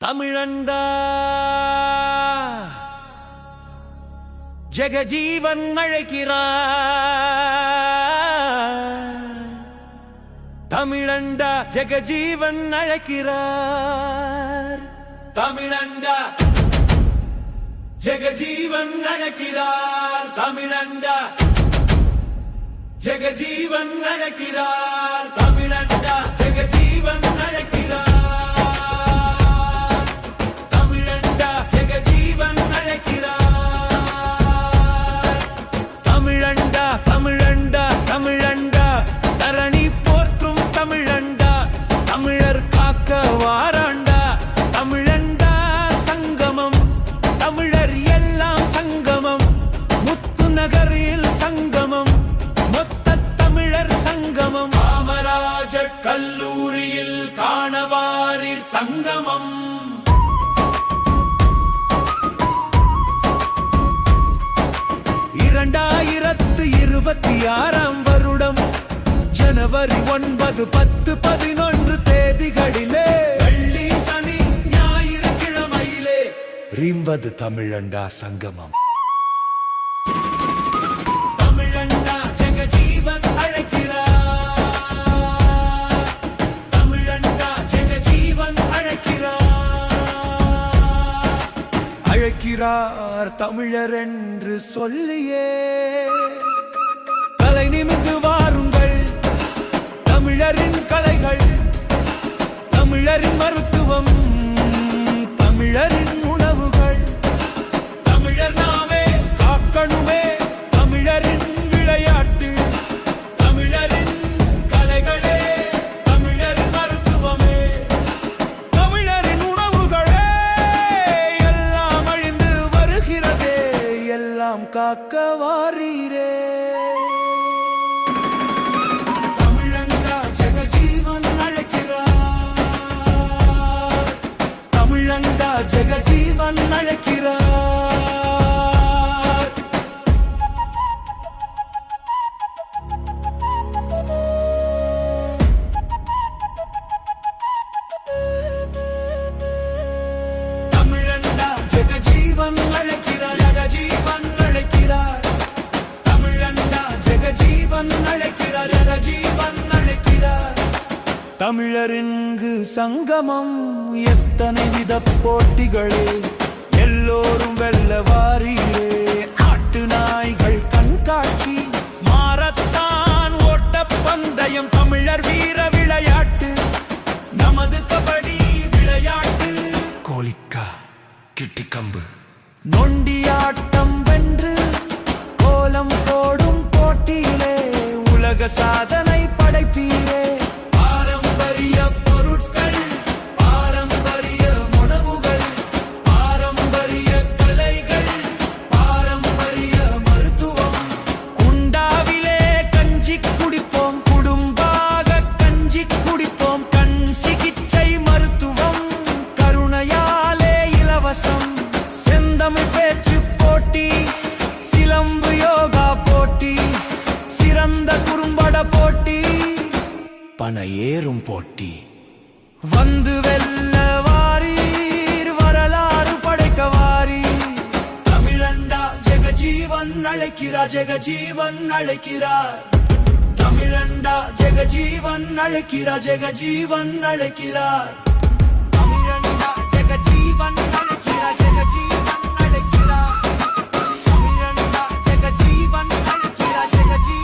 தமிழண்டா. ஜெகஜீவன் அழைக்கிறார் தமிழண்டா ஜெகஜீவன் அழைக்கிறார். தமிழண்டா ஜெகஜீவன் அழைக்கிறார். தமிழண்டா ஜெகஜீவன் அழைக்கிறார். தமிழண்டா ஜெகஜீவன் சங்கமம். இரண்டாயிரத்து இருபத்தி ஆறாம் வருடம் ஜனவரி ஒன்பது பத்து பதினொன்று தேதிகளிலே வெள்ளி சனி ஞாயிறு கிழமையிலே ரீம்பது தமிழண்டா சங்கமம். இருக்கிறார் தமிழர் என்று சொல்லியே. தலை நிமிந்து வாருங்கள் தமிழரின் கலைகள் தமிழரின் மருத்துவம் தமிழரின் எல்லாம் காக்க வாரீரே. தமிழரின்கு சங்கமம்? எத்தனை வித போட்டிகளே? எல்லோரும் வெல்ல வாரீரே ஆட்டு நாய்கள் கண்காட்சி. மாரத்தான் ஓட்டப் பந்தயம் தமிழர் வீர விளையாட்டு. நமது கபடி விளையாட்டு. கோலிக்கா கிட்டிக்கம்பு. நொண்டியாட்டம் வென்று பண ஏறும் போட்டி. வந்து வெல்ல வாரீர் வரலாறு படைக்க வாரீர். தமிழண்டா ஜெகஜீவன் அழைக்கிறார் ஜெகஜீவன் அழைக்கிறார். தமிழண்டா ஜெகஜீவன் அழைக்கிறார் ஜெகஜீவன் அழைக்கிறார்.